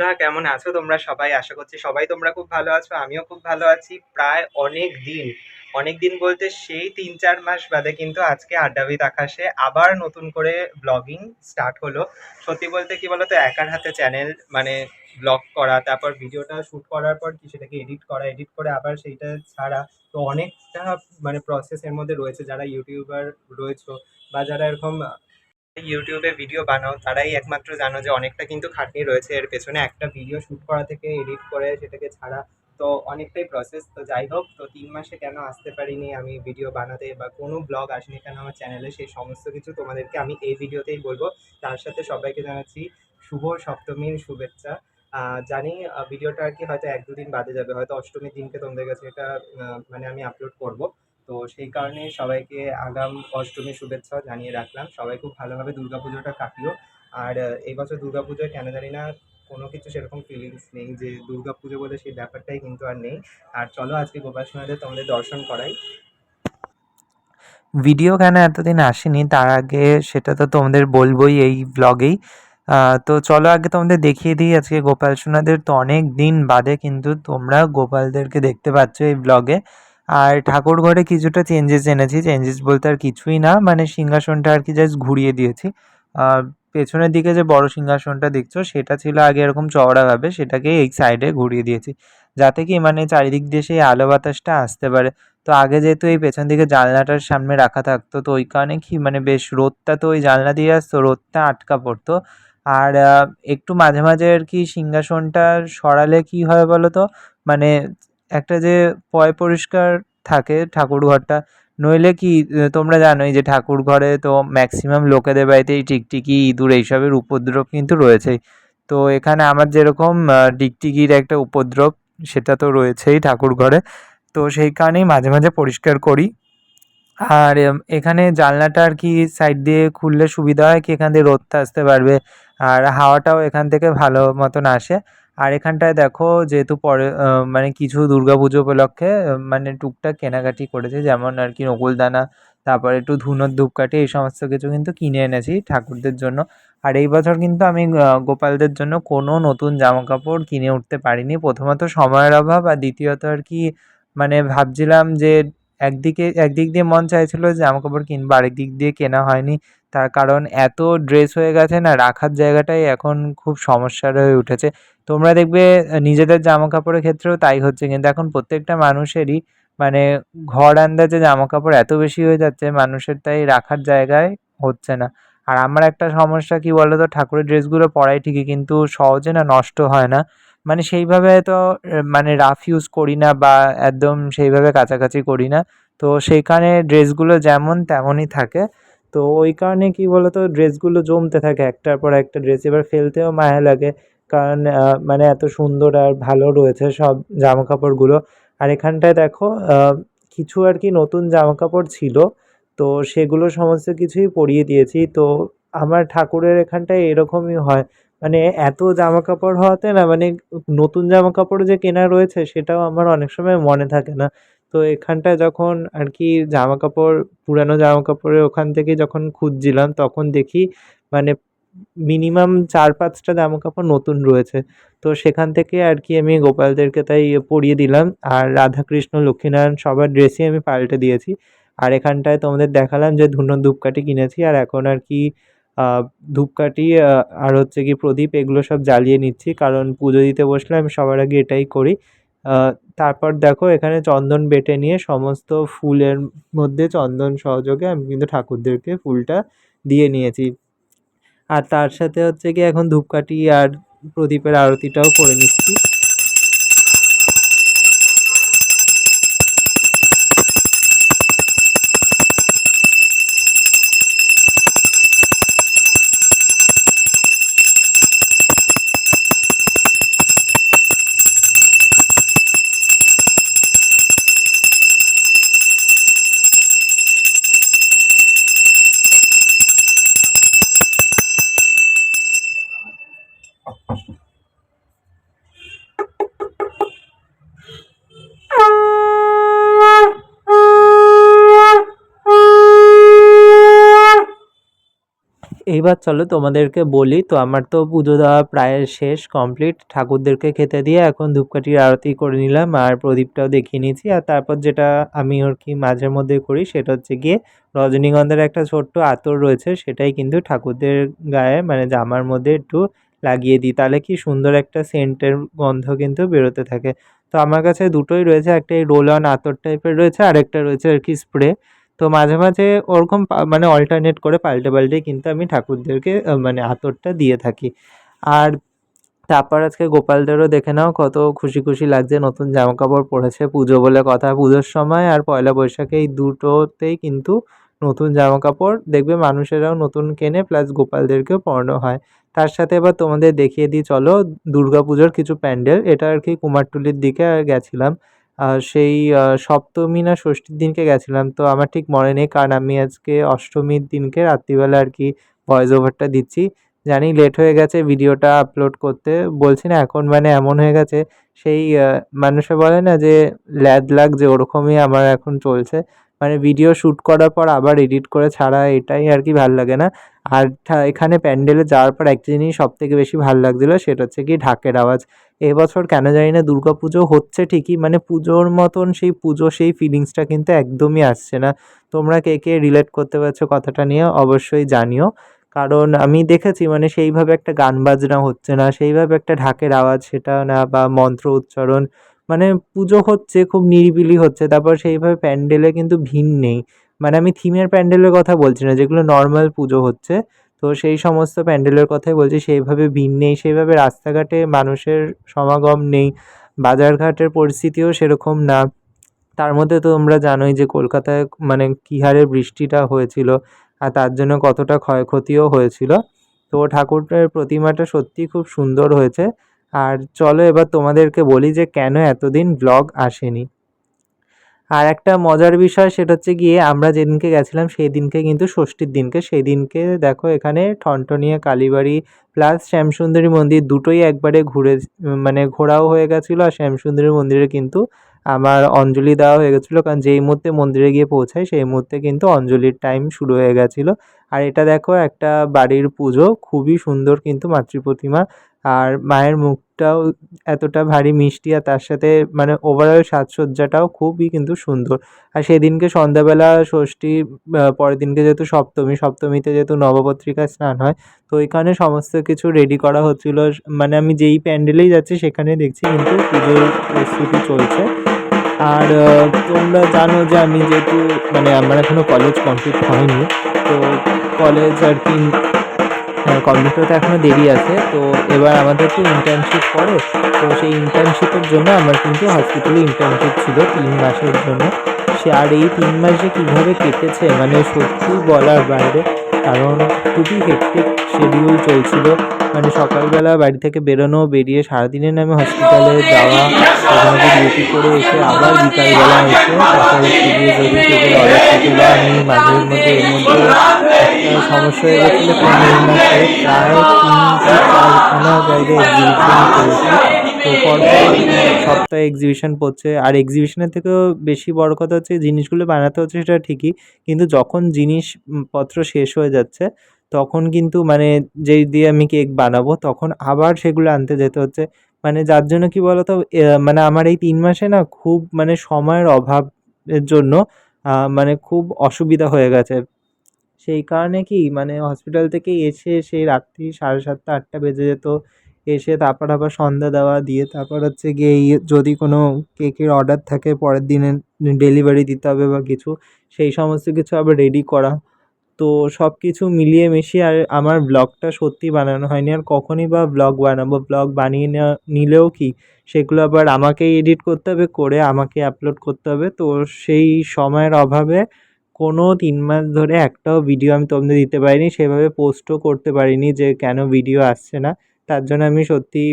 বন্ধুরা, কেমন আছো তোমরা সবাই? আশা করছি সবাই তোমরা খুব ভালো আছো, আমিও খুব ভালো আছি। প্রায় অনেক দিন অনেক দিন বলতে সেই তিন চার মাস বাদে কিন্তু আজকে আড্ডাবিদ আকাশে আবার নতুন করে ব্লগিং স্টার্ট হলো। সত্যি বলতে কি বলতো, একার হাতে চ্যানেল মানে ব্লগ করা, তারপর ভিডিওটা শ্যুট করার পর কি সেটাকে এডিট করা এডিট করে আবার সেইটা ছাড়া তো অনেকটা মানে প্রসেসের মধ্যে রয়েছে। যারা ইউটিউবার রয়েছে বা যারা এরকম ইউটিউবে ভিডিও বানাও, তারাই একমাত্র জানো যে অনেকটা কিন্তু খাটনি রয়েছে। এর পেছনে একটা ভিডিও শ্যুট করা থেকে এডিট করে সেটাকে ছাড়া তো অনেকটাই প্রসেস তো যাই হোক, তো তিন মাসে কেন আসতে পারিনি আমি ভিডিও বানাতে বা কোনো ব্লগ আসেনি কেন আমার চ্যানেলে সেই সমস্ত কিছু তোমাদেরকে আমি এই ভিডিওতেই বলব। তার সাথে সবাইকে জানাচ্ছি শুভ সপ্তমীর শুভেচ্ছা। জানি ভিডিওটা আর কি হয়তো এক দুদিন বাদে যাবে, হয়তো অষ্টমীর দিনকে তোমাদের কাছে এটা মানে আমি আপলোড করব। তো সেই কারণে সবাইকে আগাম অষ্টমীর শুভেচ্ছাও জানিয়ে রাখলাম। সবাই খুব ভালোভাবে দুর্গাপুজোটা কাটিও। আর এই বছর দুর্গাপুজোয় কেন জানি না কোনো কিছু সেরকম ফিলিংস নেই যে দুর্গাপুজো বলে সেই ব্যাপারটাই কিন্তু আর নেই। আর চলো আজকে গোপাল সোনাদের তোমাদের দর্শন করাই। ভিডিও কেন এতদিন আসেনি? তার আগে সেটা তো তোমাদের বলবোই এই ব্লগেই তো চলো আগে তোমাদের দেখিয়ে দিই আজকে গোপাল সোনাদের তো অনেক দিন বাদে কিন্তু তোমরা গোপালদেরকে দেখতে পাচ্ছ এই ব্লগে আর ঠাকুর ঘরে কিছুটা চেঞ্জেস এনেছি। চেঞ্জেস বলতে আর কিছুই না মানে সিংহাসনটা আর কি জাস্ট ঘুরিয়ে দিয়েছি। পেছনের দিকে যে বড় সিংহাসনটা দেখছ, সেটা ছিল আগে এরকম চওড়াভাবে সেটাকে এই সাইডে ঘুরিয়ে দিয়েছি। যাতে কি মানে চারিদিক দিয়ে সেই আলো বাতাসটা আসতে পারে। তো আগে যেহেতু এই পেছন দিকে জানলাটার সামনে রাখা থাকতো, তো ওই কারণে কি মানে বেশ রোদটা তো ওই জানলা দিয়ে আসতো, রোদটা আটকা পড়তো। আর একটু মাঝে মাঝে আর কি সিংহাসনটা সরালে কি হয় বলো তো মানে একটা যে পয় পরিষ্কার থাকে ঠাকুর ঘরটা নইলে কি তোমরা জানোই যে ঠাকুর ঘরে তো ম্যাক্সিমাম লোকেদের বাড়িতে এই টিকটিকি, ইঁদুর এইসবের উপদ্রব কিন্তু রয়েছেই। তো এখানে আমার যেরকম টিকটিকির একটা উপদ্রব, সেটা তো রয়েছেই ঠাকুর ঘরে তো সেই কারণেই মাঝে মাঝে পরিষ্কার করি। আর এখানে জানলাটা আর কি সাইড দিয়ে খুললে সুবিধা হয় কি এখান দিয়ে রোদটা আসতে পারবে। আর হাওয়াটাও এখান থেকে ভালো মতন আসে। আর এখানটায় দেখো যেহেতু পরে মানে কিছু দুর্গাপুজো উপলক্ষে মানে টুকটাক কেনাকাটি করেছে, যেমন আর কি নকুলদানা, তারপরে একটু ধুনোর ধূপকাঠি, এই সমস্ত কিছু কিন্তু কিনে এনেছি ঠাকুরদের জন্য। আর এই বছর কিন্তু আমি গোপালদের জন্য কোনো নতুন জামা কাপড় কিনে উঠতে পারিনি। প্রথমত সময়ের অভাব আর দ্বিতীয়ত আর কি মানে ভাবছিলাম যে একদিকে, একদিক দিয়ে মন চাইছিল জামা কাপড় কিনবো আরেক দিক দিয়ে কেনা হয়নি। তার কারণ এত ড্রেস হয়ে গেছে না, রাখার জায়গাটাই এখন খুব সমস্যার হয়ে উঠেছে। তোমরা দেখবে, নিজেদের জামা কাপড়ের ক্ষেত্রেও তাই হচ্ছে। কিন্তু এখন প্রত্যেকটা মানুষেরই মানে ঘর আন্দাজে জামা কাপড় এত বেশি হয়ে যাচ্ছে, মানুষের তাই রাখার জায়গায় হচ্ছে না। আর আমার একটা সমস্যা কি বলতো, ঠাকুরের ড্রেসগুলো পরাই ঠিকই কিন্তু সহজে না, নষ্ট হয় না। মানে সেইভাবে তো মানে রাফ ইউজ করি না বা একদম সেইভাবে কাছাকাছি করি না। তো সেইখানে ড্রেসগুলো যেমন তেমনই থাকে। তো ওই কারণে কি বলতো, ড্রেসগুলো জমতে থাকে একটার পর একটা ড্রেস। এবার ফেলতেও মায়া লাগে কারণ মানে এত সুন্দর আর ভালো রয়েছে সব জামা কাপড়গুলো আর এখানটায় দেখো কিছু আর কি নতুন জামা কাপড় ছিল, তো সেগুলো সমস্ত কিছুই পরিয়ে দিয়েছি। তো আমার ঠাকুরের এখানটায় এরকমই হয় মানে এত জামা কাপড় হওয়াতে না মানে নতুন জামা কাপড় যে কেনা রয়েছে সেটাও আমার অনেক সময় মনে থাকে না। তো এখানটায় যখন আর কি জামা কাপড় পুরানো জামা কাপড়ের ওখান থেকে যখন খুঁজছিলাম, তখন দেখি মানে মিনিমাম চার পাঁচটা জামা কাপড় নতুন রয়েছে। তো সেখান থেকে আর কি আমি গোপালদেরকে তাই পরিয়ে দিলাম। আর রাধাকৃষ্ণ, লক্ষ্মীনারায়ণ সবার ড্রেসই আমি পাল্টে দিয়েছি। আর এখানটায় তোমাদের দেখালাম যে ধুনোর ধূপকাঠি কিনেছি। আর এখন আর কি ধূপকাঠি আর হচ্ছে কি প্রদীপ, এগুলো সব জ্বালিয়ে নিচ্ছি। কারণ পুজো দিতে বসলে আমি সবার আগে এটাই করি। তারপর দেখো এখানে চন্দন বেটে নিয়ে সমস্ত ফুলের মধ্যে চন্দন সহযোগে আমি কিন্তু ঠাকুরদেরকে ফুলটা দিয়ে নিয়েছি। আর তার সাথে হচ্ছে কি এখন ধূপকাঠি আর প্রদীপের আরতিটাও করে নিচ্ছি। এইবার চলো তোমাদেরকে বলি, তো আমার তো পুজো দেওয়া প্রায় শেষ কমপ্লিট ঠাকুরদেরকে খেতে দিয়ে এখন ধূপকাঠির আরতি করে নিলাম আর প্রদীপটাও দেখিয়ে নিয়েছি। আর তারপর যেটা আমি আর কি মাঝে মধ্যে করি, সেটা হচ্ছে গিয়ে রজনীগন্ধার একটা ছোট্ট আতর রয়েছে, সেটাই কিন্তু ঠাকুরদের গায়ে মানে জামার মধ্যে একটু লাগিয়ে দিই। তাহলে কি সুন্দর একটা সেন্টের গন্ধ কিন্তু বেরোতে থাকে। তো আমার কাছে দুটোই রয়েছে, একটা এই রোল অন আতর টাইপের রয়েছে আর একটা রয়েছে আর কি স্প্রে তো মাঝে মাঝে ওরকম মানে অল্টারনেট করে পাল্টে পাল্টে কিন্তু আমি ঠাকুরদেরকে মানে আতরটা দিয়ে থাকি। আর তারপর আজকে গোপালদেরও দেখে নাও কত খুশি খুশি লাগছে, নতুন জামা কাপড় পরেছে, পুজো বলে কথা। পুজোর সময় আর পয়লা বৈশাখে এই দুটোতেই কিন্তু নতুন জামা কাপড় দেখবে, মানুষেরাও নতুন কেনে প্লাস গোপালদেরকেও পরানো হয়। তার সাথে এবার তোমাদের দেখিয়ে দিই, চলো দুর্গা পুজোর কিছু প্যান্ডেল। এটা আর কি কুমারটুলির দিকে গেছিলাম। সেই সপ্তমী না ষষ্ঠীর দিনকে গেছিলাম। তো আমার ঠিক মনে নেই, কারণ আমি আজকে অষ্টমীর দিনকে রাত্রিবেলা আর কি ভয়েস ওভারটা দিচ্ছি। জানি লেট হয়ে গেছে ভিডিওটা আপলোড করতে বলছি না, এখন মানে এমন হয়ে গেছে, সেই মানুষে বলে না যে, ল্যাদ লাগ যে ওরকমই আমার এখন চলছে। মানে ভিডিও শ্যুট করার পর আবার এডিট করে ছাড়া এটাই আর কি ভালো লাগে না। আর এখানে প্যান্ডেলে যাওয়ার পর একটা জিনিস সব থেকে বেশি ভালো লাগছিল, সেটা হচ্ছে কি ঢাকের আওয়াজ। এবছর কেন জানি না দুর্গা পুজো হচ্ছে ঠিকই মানে পুজোর মতন সেই পুজো, সেই ফিলিংসটা কিন্তু একদমই আসছে না। তোমরা কে কে রিলেট করতে পারছ কথাটা নিয়ে অবশ্যই জানিও। কারণ আমি দেখেছি মানে সেইভাবে একটা গান বাজনা হচ্ছে না, সেইভাবে একটা ঢাকের আওয়াজ, সেটা না বা মন্ত্র উচ্চারণ মানে পুজো হচ্ছে, খুব নিরিবিলি হচ্ছে, তারপর সেইভাবে প্যান্ডেলে কিন্তু ভিড় নেই। মানে আমি থিমের প্যান্ডেলের কথা বলছি না, যেগুলো নর্মাল পুজো হচ্ছে, তো সেই সমস্ত প্যান্ডেলের কথাই বলছি, সেইভাবে ভিড় নেই, সেইভাবে রাস্তাঘাটে মানুষের সমাগম নেই, বাজারঘাটের পরিস্থিতিও সেরকম না। তার মধ্যে তো তোমরা জানোই যে কলকাতায় মানে কী হারে বৃষ্টিটা হয়েছিল, আর তার জন্য কতটা ক্ষয়ক্ষতিও হয়েছিল। তো ঠাকুরের প্রতিমাটা সত্যিই খুব সুন্দর হয়েছে আর চলো এবার তোমাদেরকে বলি যে কেন এতদিন ব্লগ আসেনি। আর একটা মজার বিষয় সেটা হচ্ছে গিয়ে আমরা যেদিনকে গেছিলাম সেই দিনকে কিন্তু ষষ্ঠীর দিনকে সেই দিনকে দেখো এখানে ঠনঠনিয়া কালীবাড়ি প্লাস শ্যামসুন্দরী মন্দির দুটোই একবারে ঘুরে মানে ঘোরাও হয়ে গেছিল আর শ্যামসুন্দরী মন্দিরে কিন্তু আমার অঞ্জলি দেওয়া হয়ে গেছিল কারণ যেই মুহূর্তে মন্দিরে গিয়ে পৌঁছাই সেই মুহূর্তে কিন্তু অঞ্জলির টাইম শুরু হয়ে গেছিল। আর এটা দেখো একটা বাড়ির পুজো, খুবই সুন্দর কিন্তু মাতৃ প্রতিমা। আর মায়ের মুখটাও এতটা ভারী, মিষ্টি আর তার সাথে মানে ওভারঅল সাজসজ্জাটাও খুবই কিন্তু সুন্দর। আর সেদিনকে সন্ধ্যাবেলা ষষ্ঠী পরের দিনকে যেহেতু সপ্তমী, সপ্তমীতে যেহেতু নবপত্রিকা স্নান হয়, তো এখানে সমস্ত কিছু রেডি করা হচ্ছিল। মানে আমি যেই প্যান্ডেলেই যাচ্ছি সেখানে দেখছি কিন্তু পুজোর প্রস্তুতি চলছে। আর তোমরা জানো যে আমি যেহেতু মানে আমার এখনও কলেজ কমপ্লিট হয়নি, তো কলেজ আর কি কমপ্লিট হতে এখনও দেরি আছে, তো এবার আমাদের তো ইন্টার্নশিপ পড়ে, তো সেই ইন্টার্নশিপের জন্য আমার কিন্তু হসপিটালে ইন্টার্নশিপ ছিল তিন মাসের জন্য। সে আর এই তিন মাসে কীভাবে কেটেছে মানে সত্যি বলার বাইরে, কারণ খুবই হেক্টিক শিডিউল চলছিল। মানে সকালবেলা বাড়ি থেকে বেরোনো, বেরিয়ে সারাদিনের নামে হসপিটালে যাওয়া ওখানে ডিউটি করে এসে আবার বিকালবেলা এসে তারপর অর্ডার থেকে আমি মাঝে মধ্যে এর মধ্যে সমস্যা হয়ে গেছিল তিন মাসে প্রায় তিন থেকে চারখানা জায়গায় এক্সিবিশন করেছি তো পরপর সপ্তাহে এক্সিবিশন পড়ছে। আর এক্সিবিশনের থেকেও বেশি বড় কথা হচ্ছে, জিনিসগুলো বানাতে হচ্ছে সেটা ঠিকই, কিন্তু যখন জিনিসপত্র শেষ হয়ে যাচ্ছে, তখন কিন্তু মানে যেই দিয়ে আমি কেক বানাবো, তখন আবার সেগুলো আনতে যেতে হচ্ছে। মানে যার জন্য কি বলতো মানে আমার এই তিন মাসে না খুব মানে সময়ের অভাবের জন্য মানে খুব অসুবিধা হয়ে গেছে। সেই কারণে কি মানে হসপিটাল থেকে এসে সেই রাত্রি সাড়ে সাতটা, আটটা বেজে যেত। এসে তারপর আবার সন্ধ্যা দেওয়া দিয়ে তারপর হচ্ছে গিয়ে এই যদি কোনো কেকের অর্ডার থাকে, পরের দিনে ডেলিভারি দিতে হবে বা কিছু, সেই সমস্ত কিছু আবার রেডি করা। তো সব কিছু মিলিয়ে মিশিয়ে আর আমার ব্লগটা সত্যি বানানো হয়নি। আর কখনই বা ব্লগ বানাবো ব্লগ বানিয়ে নিলেও কি, সেগুলো আবার আমাকেই এডিট করতে হবে, করে আমাকে আপলোড করতে হবে। তো সেই সময়ের অভাবে কোনো তিন মাস ধরে একটাও ভিডিও আমি তোমাদের দিতে পারিনি, সেভাবে পোস্টও করতে পারিনি যে কেন ভিডিও আসছে না। তার জন্য আমি সত্যি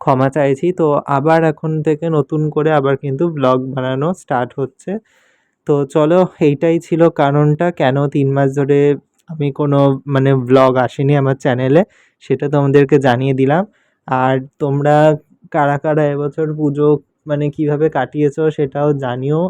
ক্ষমা চাইছি। তো আবার এখন থেকে নতুন করে আবার কিন্তু ব্লগ বানানো স্টার্ট হচ্ছে। তো চলো এইটাই ছিল কারণটা, কেন তিন মাস ধরে আমি কোনো মানে ব্লগ আসেনি আমার চ্যানেলে সেটা তোমাদেরকে জানিয়ে দিলাম। আর তোমরা কারা কারা এবছর পুজো মানে কীভাবে কাটিয়েছো সেটাও জানিও।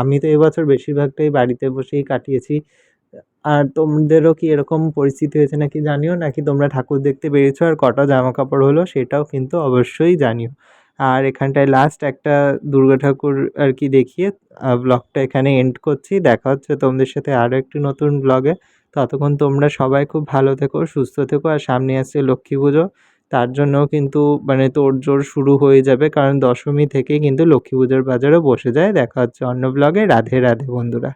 আমি তো এবছর বেশিরভাগটাই বাড়িতে বসেই কাটিয়েছি। আর তোমাদেরও কি এরকম পরিস্থিতি হয়েছে নাকি জানিও? নাকি তোমরা ঠাকুর দেখতে বেরিয়েছো আর কটা জামা কাপড় হলো সেটাও কিন্তু অবশ্যই জানিও। আর এখানটায় লাস্ট একটা দুর্গা ঠাকুর আর কি দেখিয়ে ব্লগটা এখানে এন্ড করছি। দেখা হচ্ছে তোমাদের সাথে আরও একটি নতুন ব্লগে ততক্ষণ তোমরা সবাই খুব ভালো থেকো, সুস্থ থেকো আর সামনে আসছে লক্ষ্মী পুজো। তার জন্যও কিন্তু মানে তোড়জোড় শুরু হয়ে যাবে। কারণ দশমী থেকেই কিন্তু লক্ষ্মী পুজোর বাজারও বসে যায়। দেখা হচ্ছে অন্য ব্লগে রাধে রাধে বন্ধুরা।